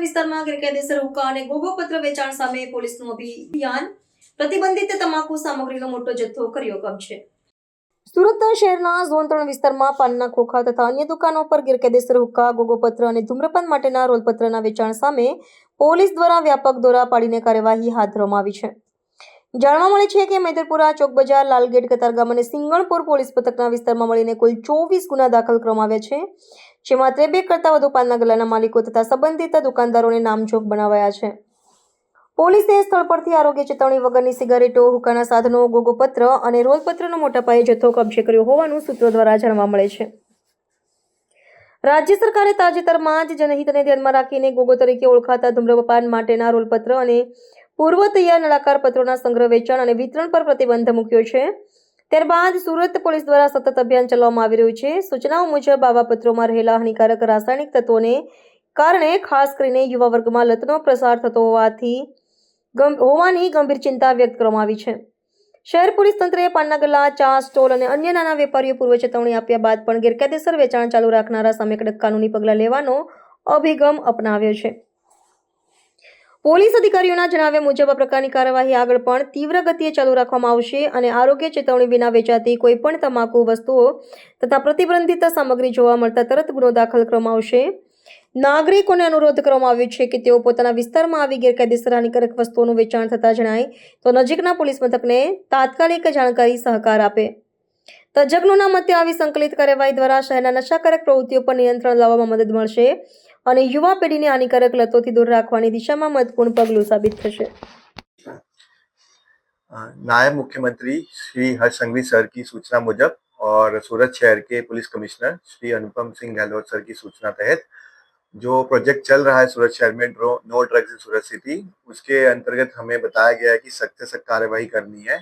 વિસ્તારમાં ગેરકાયદેસર હુક્કા અને ગોગોપત્ર વેચાણ સામે પોલીસનું અભિયાન. પ્રતિબંધિત તમાકુ સામગ્રીનો મોટો જથ્થો કર્યો કબજે સુરત શહેરના ઝોન ત્રણ વિસ્તારમાં પાનના ખોખા તથા અન્ય દુકાનો પર ગેરકાયદેસર હુક્કા ગોગોપત્ર અને ધૂમ્રપાન માટેના રોલપત્રના વેચાણ સામે પોલીસ દ્વારા વ્યાપક દોરા પાડીને કાર્યવાહી હાથ ધરવામાં આવી છે. જાણવા મળે છે કે મેદરપુરા ચોક બજાર લાલગેટ, કતારગામ અને સિંગણપુર પોલીસ પથકના વિસ્તારમાં મળીને કુલ ચોવીસ ગુના દાખલ કરવામાં છે. જેમાં ત્રેબેક કરતાં વધુ પાનના ગલ્લાના માલિકો તથા સંબંધિત દુકાનદારોને નામજોગ બનાવાયા છે. પોલીસે સ્થળ પરથી આરોગ્ય ચેતવણી વગરની સિગારેટો, હુકાના સાધનો, ગોગોપત્ર અને રોલપત્રનો મોટા પાયે જથ્થો કબજે કર્યો હોવાનું સૂત્રો દ્વારા જાણવા મળે છે. રાજ્ય સરકારે તાજેતરમાં જ જનહિતને ધ્યાનમાં રાખીને ગોગો તરીકે ઓળખાતા ધૂમ્રપાન માટેના રોલપત્ર અને પૂર્વ તૈયાર નળાકાર પત્રોના સંગ્રહ, વેચાણ અને વિતરણ પર પ્રતિબંધ મૂક્યો છે. ત્યારબાદ સુરત પોલીસ દ્વારા સતત અભિયાન ચલાવવામાં આવી રહ્યું છે. સૂચનાઓ મુજબ આવા પત્રોમાં રહેલા હાનિકારક રાસાયણિક તત્વોને કારણે ખાસ કરીને યુવા વર્ગમાં લતનો પ્રસાર થતો હોવાથી હોવાની ગંભીર ચિંતા વ્યક્ત કરવામાં આવી છે. શહેર પોલીસ તંત્રએ પાનના ચા સ્ટોલ અને અન્ય નાના વેપારીઓ પૂર્વ ચેતવણી આપ્યા બાદ પણ ગેરકાયદેસર વેચાણ ચાલુ રાખનારા સામે કડક કાનૂની પગલાં લેવાનો અભિગમ અપનાવ્યો છે. પોલીસ અધિકારીઓના જણાવ્યા મુજબ આ પ્રકારની કાર્યવાહી આગળ પણ તીવ્ર ગતિએ ચાલુ રાખવામાં આવશે અને આરોગ્ય ચેતવણી વિના વેચાતી કોઈપણ તમાકુ, વસ્તુઓ તથા પ્રતિબંધિત સામગ્રી જોવા મળતા તરત ગુનો દાખલ કરવામાં આવશે. નાગરિકોને અનુરોધ કરવામાં આવ્યો છે કે તેઓ પોતાના વિસ્તારમાં આવી ગેરકાયદેસર હાનિકારક વસ્તુઓનું વેચાણ થતા જણાય તો નજીકના પોલીસ મથકને તાત્કાલિક જાણકારી સહકાર આપે. તજજ્ઞોના મતે આવી સંકલિત કાર્યવાહી દ્વારા શહેરના નશાકારક પ્રવૃત્તિઓ પર નિયંત્રણ લાવવામાં મદદ મળશે. અને યુવા પેઢીને હાનિકારક લતોથી દૂર રાખવાની દિશામાં મહત્વપૂર્ણ પગલું સાબિત થશે अ, नायब मुख्यमंत्री श्री हर्ष संघवी सर की सूचना मुजब और सूरत शहर के police commissioner Shri Anupam Singh Gehlot sir की सूचना तहत जो प्रोजेक्ट चल रहा है सूरत शहर में draw no drugs in Surat city उसके अंतर्गत हमें बताया गया है कि सख्त से सख्त कार्यवाही करनी है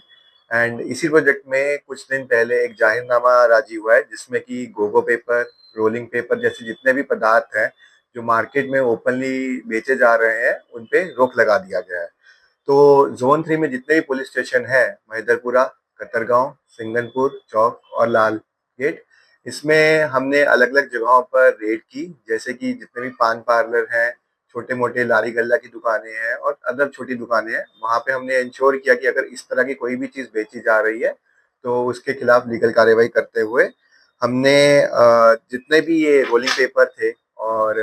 एंड इसी प्रोजेक्ट में कुछ दिन पहले एक जाहिरनामा राजी हुआ है जिसमें कि गोगो पेपर रोलिंग पेपर जैसे जितने भी पदार्थ हैं जो मार्केट में ओपनली बेचे जा रहे हैं, उन पे रोक लगा दिया गया है। तो जोन थ्री में जितने भी पुलिस स्टेशन है, महिदरपुरा, कतरगांव, सिंगनपुर, चौक और लाल गेट, इसमें हमने अलग अलग जगहों पर रेड की, जैसे कि जितने भी पान पार्लर हैं छोटे मोटे लारी गल्ला की दुकानें हैं और अदर छोटी दुकानें हैं, वहाँ पे हमने इंश्योर किया कि अगर इस तरह की कोई भी चीज़ बेची जा रही है तो उसके खिलाफ लीगल कार्रवाई करते हुए हमने जितने भी ये रोलिंग पेपर थे और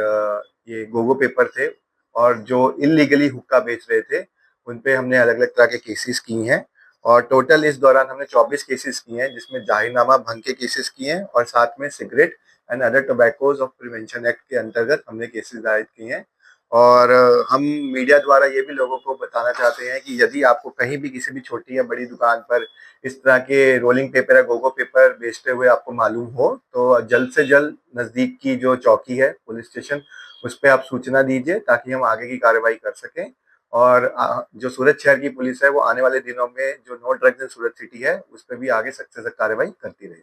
ये गोगो पेपर थे और जो इलीगली हुक्का बेच रहे थे, उन पे हमने अलग अलग तरह के केसेस किए हैं और टोटल इस दौरान हमने 24 केसेस किए हैं जिसमें जाहिरनामा, भंग के केसेस किए हैं और साथ में cigarette and other tobaccos of prevention act के अंतर्गत हमने केसेस दायर किए हैं। और हम मीडिया द्वारा ये भी लोगों को बताना चाहते हैं कि यदि आपको कहीं भी किसी भी छोटी या बड़ी दुकान पर इस तरह के रोलिंग पेपर या गोगो पेपर बेचते हुए आपको मालूम हो तो जल्द से जल्द नज़दीक की जो चौकी है, पुलिस स्टेशन, उस पर आप सूचना दीजिए ताकि हम आगे की कार्रवाई कर सकें। और जो सूरत शहर की पुलिस है, वो आने वाले दिनों में जो no drugs in Surat city है, उस पर भी आगे सख्त से सख्त कार्रवाई करती रहे।